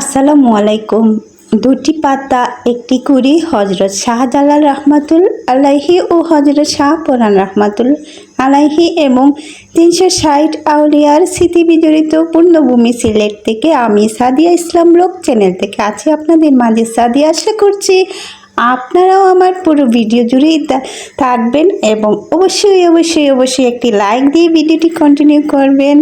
আসসালামু আলাইকুম। দুটি পাতা, একটি কুড়ি হজরত শাহজালাল রহমাতুল আলাইহি ও হজরত শাহপুরান রহমাতুল আলাইহি এবং তিনশো ষাট আউলিয়ার স্মৃতি বিজড়িত পূর্ণভূমি সিলেট থেকে আমি সাদিয়া ইসলাম লোক চ্যানেল থেকে আছি আপনাদের মাঝে সাদিয়া। আশা করছি আপনারাও আমার পুরো ভিডিও জুড়েই থাকবেন এবং অবশ্যই অবশ্যই অবশ্যই একটি লাইক দিয়ে ভিডিওটি কন্টিনিউ করবেন।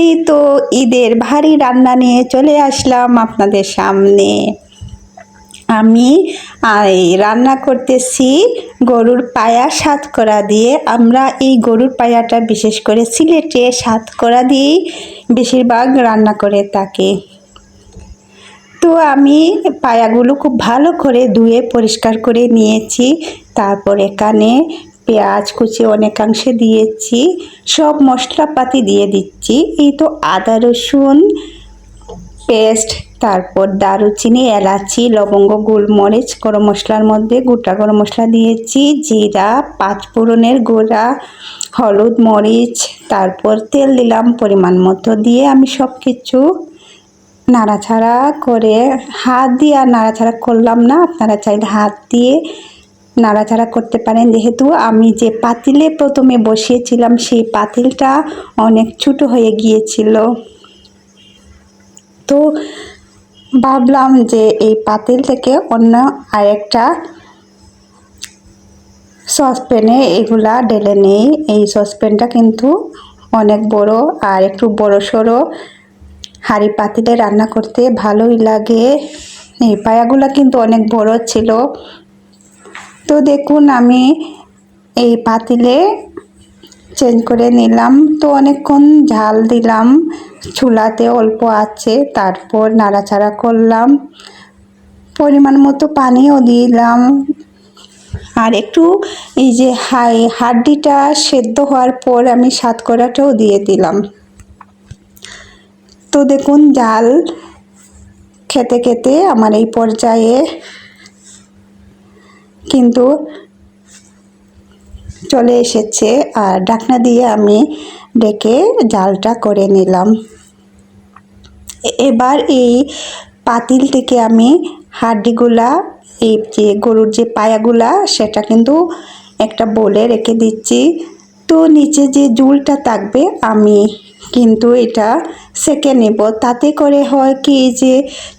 এই তো ঈদের ভারী রান্না নিয়ে চলে আসলাম আপনাদের সামনে। আমি রান্না করতেছি গরুর পায়া সাতকরা দিয়ে। আমরা এই গরুর পায়াটা বিশেষ করে সিলেটে সাতকরা দিয়েই বেশিরভাগ রান্না করে থাকি। তো আমি পায়াগুলো খুব ভালো করে ধুয়ে পরিষ্কার করে নিয়েছি। তারপর এখানে পেঁয়াজ কুচি অনেকাংশে দিয়েছি। সব মশলাপাতি দিয়ে দিচ্ছি। এই তো আদা, রসুন, পেস্ট, তারপর দারুচিনি, এলাচি, লবঙ্গ, গোলমরিচ, গরম মশলার মধ্যে গোটা গরম মশলা দিয়েছি। জিরা, পাঁচফোড়নের গোড়া, হলুদ মরিচ, তারপর তেল দিলাম পরিমাণ মতো দিয়ে আমি সব কিছু নাড়াছাড়া করে হাত দিয়ে, আর নাড়াছাড়া করলাম না, আপনারা চাইলে হাত দিয়ে নাড়াচাড়া করতে পারেন। যেহেতু আমি যে পাতিলে প্রথমে বসিয়েছিলাম, সেই পাতিলটা অনেক ছোটো হয়ে গিয়েছিল। তো ভাবলাম যে এই পাতিল থেকে অন্য আরেকটা সসপ্যানে এগুলা ঢেলে নেই। এই সসপ্যানটা কিন্তু অনেক বড় আর একটু বড় সড়ো। হাঁড়ি পাতিলে রান্না করতে ভালোই লাগে। এই পায়াগুলো কিন্তু অনেক বড় ছিল। তো দেখুন, আমি এই পাতিলে চেঞ্জ করে নিলাম। তো অনেকক্ষণ ঝাল দিলাম, চুলাতে অল্প আছে, তারপর নাড়াচাড়া করলাম। পরিমাণ মতো পানিও দিলাম। আর একটু এই যে হাই, হাড্ডিটা সেদ্ধ হওয়ার পর আমি সাতকড়াটাও দিয়ে দিলাম। তো দেখুন জাল খেতে খেতে আমার এই পর্যায়ে কিন্তু চলে এসেছে আর ঢাকনা দিয়ে আমি ডেকে জালটা করে নিলাম। এবার এই পাতিল থেকে আমি হাড্ডিগুলা এই যে গরুর যে পায়াগুলা, সেটা কিন্তু একটা বলে রেখে দিচ্ছি। তো নিচে যে জুলটা থাকবে, আমি কিন্তু এটা সেকে নেব। তাতে করে হয় কি যে,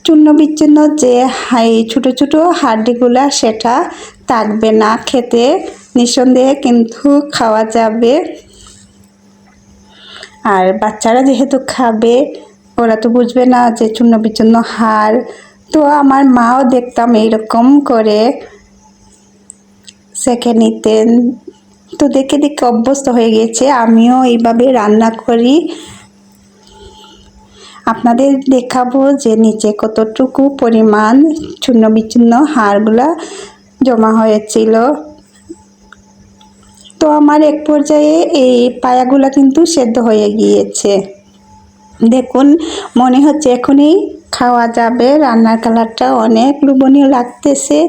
চূর্ণ বিচ্ছিন্ন যে হাই, ছোটো ছোটো হাড্ডিগুলা সেটা থাকবে না। খেতে নিঃসন্দেহে কিন্তু খাওয়া যাবে। আর বাচ্চারা যেহেতু খাবে, ওরা তো বুঝবে না যে চূর্ণ বিচূর্ণ হাড়। তো আমার মাও দেখতাম এইরকম করে সেঁকে নিতেন। তো দেখে দেখে অভ্যস্ত হয়ে গেছে। আমিও এইভাবে রান্না করি। আপনাদের দেখাবো যে নিচে কতটুকু পরিমাণ চূর্ণ বিচ্ছিন্ন হাড়গুলা জমা হয়েছিল। তো আমার এক পর্যায়ে এই পায়াগুলা কিন্তু সেদ্ধ হয়ে গিয়েছে। দেখুন, মনে হচ্ছে এখনই খাওয়া যাবে। রান্নার কালারটা অনেক লোভনীয় লাগতেছে।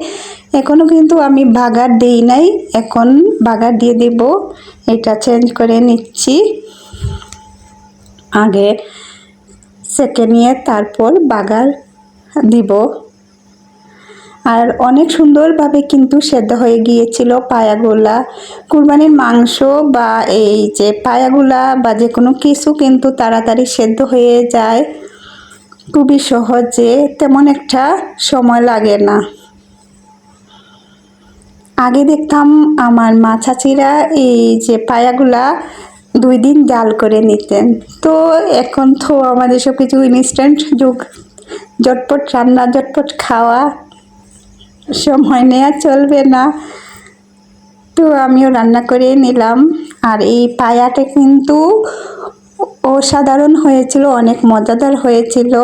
এখনও কিন্তু আমি বাগার দিই নাই। এখন বাগার দিয়ে দেব। এটা চেঞ্জ করে নিচ্ছি। আগে সেকে নিয়ে তারপর বাগার দিব। আর অনেক সুন্দরভাবে কিন্তু সেদ্ধ হয়ে গিয়েছিল পায়াগুলা। কুরবানির মাংস বা এই যে পায়াগুলা বা যে কোনো কিছু কিন্তু তাড়াতাড়ি সেদ্ধ হয়ে যায়। খুবই সহজে, তেমন একটা সময় লাগে না। আগে দেখতাম আমার মা চাচিরা এই যে পায়াগুলা দুই দিন জাল করে নিতেন। তো এখন তো আমাদের সব কিছু ইনস্ট্যান্ট যুগ। জটপট রান্না, জটপট খাওয়া সময় নেওয়া চলবে না। তো আমিও রান্না করে নিলাম। আর এই পায়াটা কিন্তু অসাধারণ হয়েছিল, অনেক মজাদার হয়েছিল।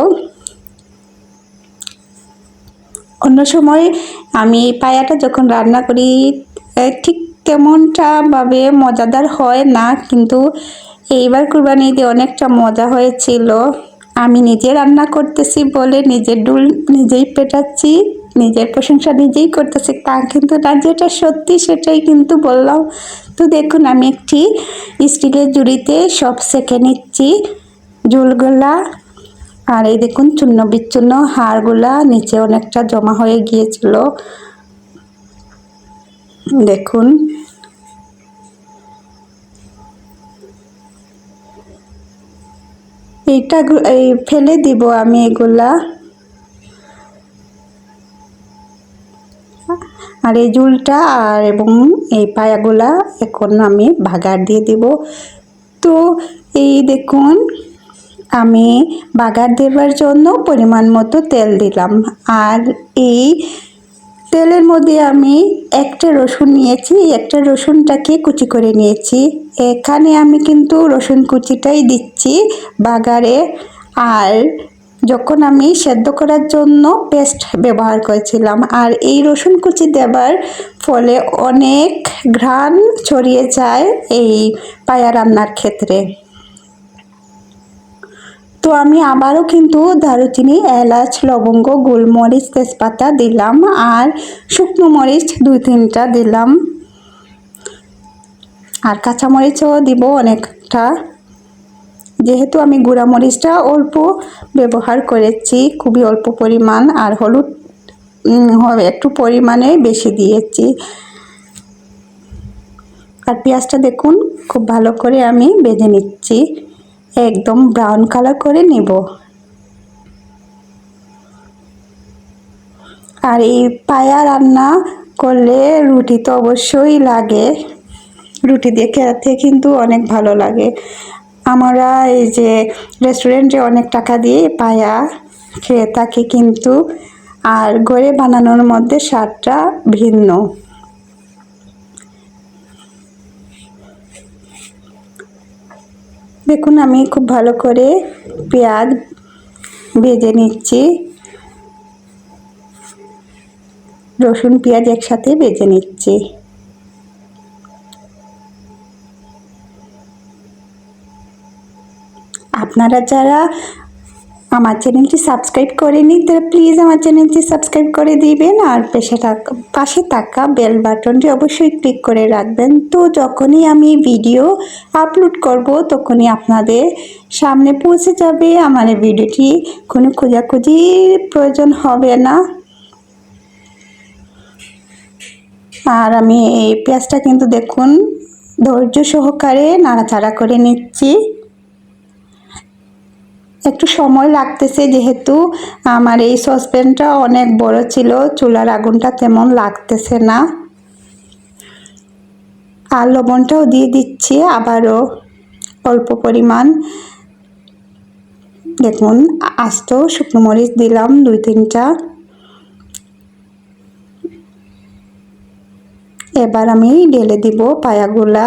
অন্য সময় আমি পায়াটা যখন রান্না করি ঠিক তেমনটা ভাবে মজাদার হয় না, কিন্তু এইবার কুরবানিতে অনেকটা মজা হয়েছিল। আমি নিজে রান্না করতেছি বলে নিজের ডুল নিজেই পেটাচ্ছি, নিজের প্রশংসা নিজেই করতেছি, তা কিন্তু না, যেটা সত্যি সেটাই কিন্তু বললাম। তো দেখুন, আমি একটি স্টিলের জুড়িতে সব সেকে নিচ্ছি, ঝুলগুলা আর এই দেখুন, চূর্ণ বিচ্ছূর্ণ হাড়গুলা নিচে অনেকটা জমা হয়ে গিয়েছিল। দেখুন। এইটা এই ফেলে দিব আমি এগুলা। আর এই ঝুলটা আর এবং এই পায়াগুলা এখন আমি ভাগার দিয়ে দিব। তো এই দেখুন আমি বাগার দেবার জন্য পরিমাণ মতো তেল দিলাম। আর এই তেলের মধ্যে আমি একটা রসুন নিয়েছি। একটা রসুনটাকে কুচি করে নিয়েছি। এখানে আমি কিন্তু রসুন কুচিটাই দিচ্ছি বাগারে। আর যখন আমি সেদ্ধ করার জন্য পেস্ট ব্যবহার করেছিলাম, আর এই রসুন কুচি দেবার ফলে অনেক ঘ্রাণ ছড়িয়ে যায় এই পায়া রান্নার ক্ষেত্রে। তো আমি আবারও কিন্তু দারুচিনি, এলাচ, লবঙ্গ, গোলমরিচ, তেজপাতা দিলাম আর শুকনো মরিচ দুই তিনটা দিলাম। আর কাঁচামরিচও দিব অনেকটা। যেহেতু আমি গুঁড়া মরিচটা অল্প ব্যবহার করেছি, খুবই অল্প পরিমাণ আর হলুদ একটু পরিমাণে বেশি দিয়েছি। আর পেঁয়াজটা দেখুন, খুব ভালো করে আমি বেজে নিচ্ছি। একদম ব্রাউন কালার করে নেব। আর এই পায়া রান্না করলে রুটি তো অবশ্যই লাগে। রুটি দিয়ে খেতে কিন্তু অনেক ভালো লাগে। আমরা এই যে রেস্টুরেন্টে অনেক টাকা দিয়ে পায়া খেয়ে থাকি কিন্তু, আর ঘরে বানানোর মধ্যে স্বাদটা ভিন্ন। দেখুন, আমি খুব ভালো করে পেঁয়াজ ভেজে নিচ্ছি। রসুন, পেঁয়াজ একসাথে ভেজে নিচ্ছি। আপনারা যারা আমার চ্যানেলটি সাবস্ক্রাইব করেনি তাহলে প্লিজ আমার চ্যানেলটি সাবস্ক্রাইব করে দিবেন আর পেশে থাকা, পাশে থাকা বেল বাটনটি অবশ্যই ক্লিক করে রাখবেন। তো যখনই আমি ভিডিও আপলোড করব, তখনই আপনাদের সামনে পৌঁছে যাবে আমার ভিডিওটি কোনো খোঁজাখুঁজির প্রয়োজন হবে না। আর আমি এই পেঁয়াজটা কিন্তু দেখুন, ধৈর্য সহকারে নাড়াচাড়া করে নিচ্ছি। একটু সময় লাগতেছে যেহেতু আমার এই সসপ্যানটা অনেক বড় ছিল, চুলার আগুনটা তেমন লাগতেছে না। আর লবণটাও দিয়ে দিচ্ছি আবারও অল্প পরিমাণ। দেখুন, আস্ত শুকনো মরিচ দিলাম দুই তিনটা। এবার আমি ঢেলে দিব পায়াগুলা।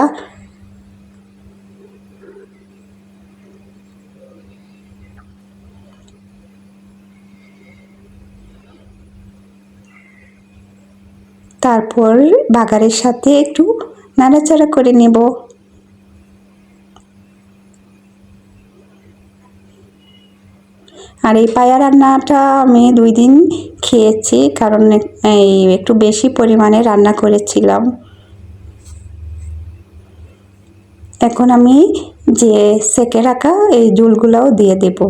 তারপর বাগারের সাথে একটু নাড়াচাড়া করে নেব। আর এই পায়া রান্নাটা আমি দুই দিন খেয়েছি, কারণ এই একটু বেশি পরিমাণে রান্না করেছিলাম। এখন আমি যে সেকে রাখা এই জুলগুলাও দিয়ে দেবো।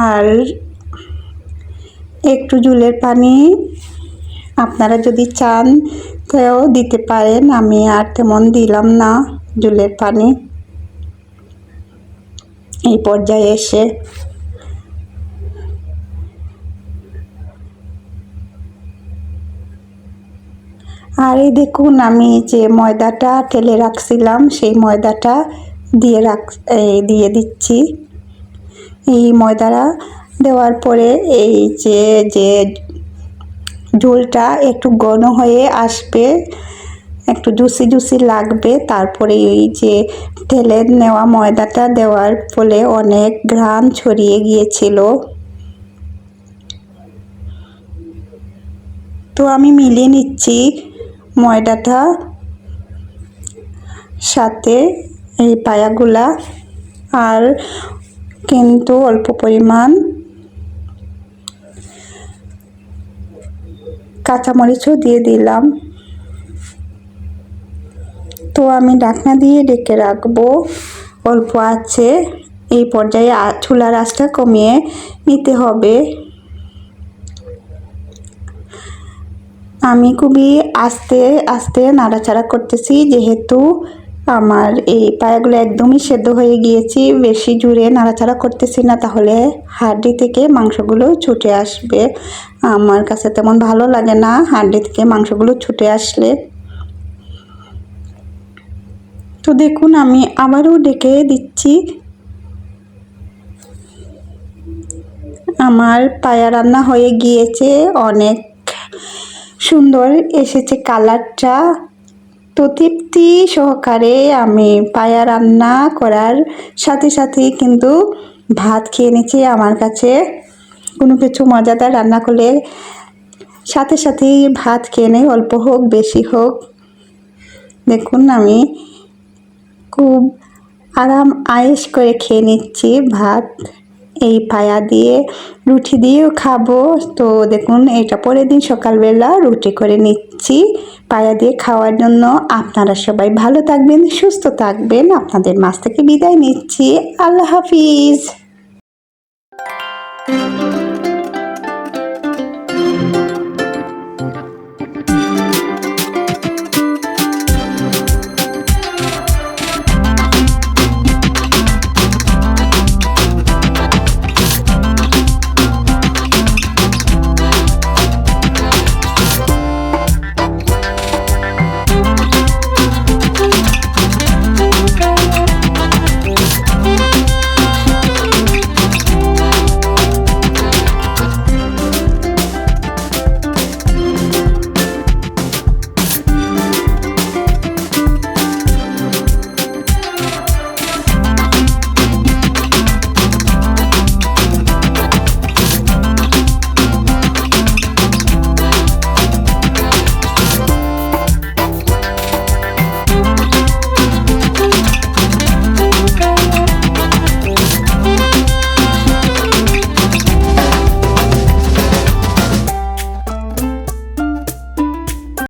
আর একটু জুলের পানি আপনারা যদি চান, তাও দিতে পারেন। আমি আর তেমন দিলাম না জুলের পানি। এই পর্যায়ে এসে আর এই দেখুন, আমি যে ময়দাটা টেলে রাখছিলাম, সেই ময়দাটা দিয়ে রাখ দিয়ে দিচ্ছি। এই ময়দাটা দেওয়ার পরে এই যে যে ঝোলটা একটু ঘন হয়ে আসবে, একটু জুসি জুসি লাগবে, তারপরে এই যে তেলে নেওয়া ময়দাটা দেওয়ার ফলে অনেক ঘ্রাণ ছড়িয়ে গিয়েছিল। তো আমি মিলিয়ে নিচ্ছি ময়দাটা। সাথে এই পায়াগুলা আর কিন্তু অল্প পরিমাণ কাঁচামরিচও দিয়ে দিলাম। তো আমি ঢাকনা দিয়ে ডেকে রাখব। অল্প আছে, এই পর্যায়ে চুলার আঁচটা কমিয়ে নিতে হবে। আমি খুবই আস্তে আস্তে নাড়াচাড়া করতেছি, যেহেতু আমার এই পায়াগুলো একদমই সেদ্ধ হয়ে গিয়েছি, বেশি জুড়ে নাড়াচাড়া করতেছি না, তাহলে হাড্ডি থেকে মাংসগুলো ছুটে আসবে। আমার কাছে তেমন ভালো লাগে না হাড্ডি থেকে মাংসগুলো ছুটে আসলে। তো দেখুন, আমি আবারও ডেকে দিচ্ছি। আমার পায়া রান্না হয়ে গিয়েছে, অনেক সুন্দর এসেছে কালারটা। তো তৃপ্তি সহকারে আমি পায়া রান্না করার সাথে সাথে কিন্তু ভাত খেয়ে নিচ্ছি আমার কাছে। কোনো কিছু মজাদার রান্না করলে সাথে সাথেই ভাত খেয়ে নেই, অল্প হোক, বেশি হোক। দেখুন, আমি খুব আরাম আয়েস করে খেয়ে নিচ্ছি ভাত। এই পায়া দিয়ে রুটি দিয়েও খাব। তো দেখুন, এটা পরের দিন সকালবেলা রুটি করে নিচ্ছি পায়া দিয়ে খাওয়ার জন্য। আপনারা সবাই ভালো থাকবেন, সুস্থ থাকবেন। আপনাদের মাছ থেকে বিদায় নিচ্ছি। আল্লাহ হাফিজ।